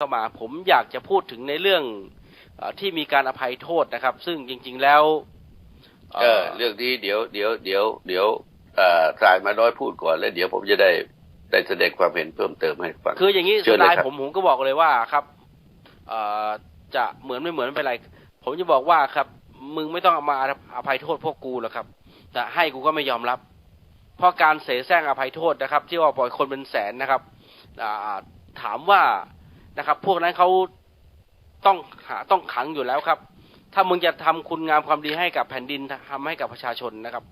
เข้ามา ผมอยากจะพูดถึงในเรื่องเออที่มีการอภัยโทษนะครับ ซึ่งจริง ๆ แล้วเออเรื่องนี้เดี๋ยวเดี๋ยวเดี๋ยวเดี๋ยวเอ่อทรายมาน้อยพูดก่อนแล้วเดี๋ยวผมจะได้ได้แสดงความเห็นเพิ่มเติมให้ฟังคืออย่างนี้เชิสญเลยไตล์ครับผมผมก็บอกเลยว่าครับเอ่อจะเหมือนไม่เหมือนไม่เป็นไร ผมจะบอกว่าครับ มึงไม่ต้องเอามาอภัยโทษพวกกูหรอกครับ แต่ให้กูก็ไม่ยอมรับ เพราะการเสแสร้งอภัยโทษนะครับ ที่ว่าปล่อยคนเป็นแสนนะครับอ่าถามว่า นะครับ พวกนั้นเขาต้องหาต้องขังอยู่แล้วครับ ถ้ามึงจะทำคุณงามความดีให้กับแผ่นดินทำให้กับประชาชนนะครับ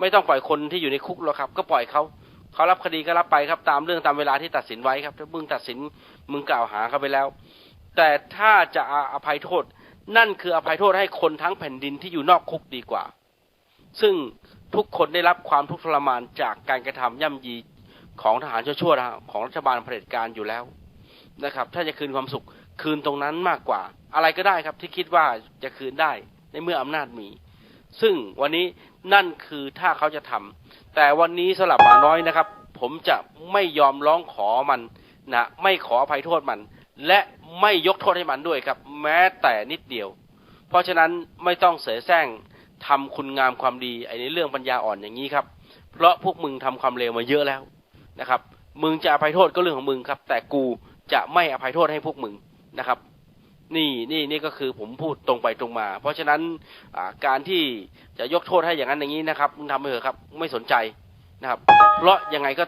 ไม่ต้องปล่อยคนที่อยู่ในคุกหรอกครับ ก็ปล่อยเขาเขารับคดีก็รับไปครับ ตามเรื่องตามเวลาที่ตัดสินไว้ครับถ้ามึงตัดสินมึงกล่าวหาเขาไปแล้ว แต่ถ้าจะอภัยโทษ นั่นคืออภัยโทษให้คนทั้งแผ่นดินที่อยู่นอกคุกดีกว่า ซึ่งทุกคนได้รับความทุกข์ทรมานจากการกระทำย่ำยีของทหารชั่วๆนะของรัฐบาลเผด็จการอยู่แล้ว นะครับ ถ้าจะคืนความสุขคืนตรงนั้นมากกว่า อะไรก็ได้ครับที่คิดว่าจะคืนได้ในเมื่ออำนาจมี ซึ่งวันนี้นั่นคือถ้าเขาจะทำแต่วันนี้สลับหมาน้อยนะครับ ผมจะไม่ยอมร้องขอมันนะไม่ขออภัยโทษมัน และไม่ยกโทษให้มันด้วยครับ แม้แต่นิดเดียว เพราะฉะนั้นไม่ต้องเสแสร้งทำคุณงามความดีไอ้ในเรื่องปัญญาอ่อนอย่างนี้ครับ เพราะพวกมึงทำความเลวมาเยอะแล้วนะครับ มึงจะอภัยโทษก็เรื่องของมึงครับ แต่กู จะไม่อภัยโทษให้พวกมึงนะครับ นี่นี่นี่ก็คือผมพูดตรงไปตรงมา เพราะฉะนั้นการที่จะยกโทษให้อย่างนั้นอย่างนี้นะครับมึงทำไปเถอะครับไม่สนใจนะครับ เพราะยังไงก็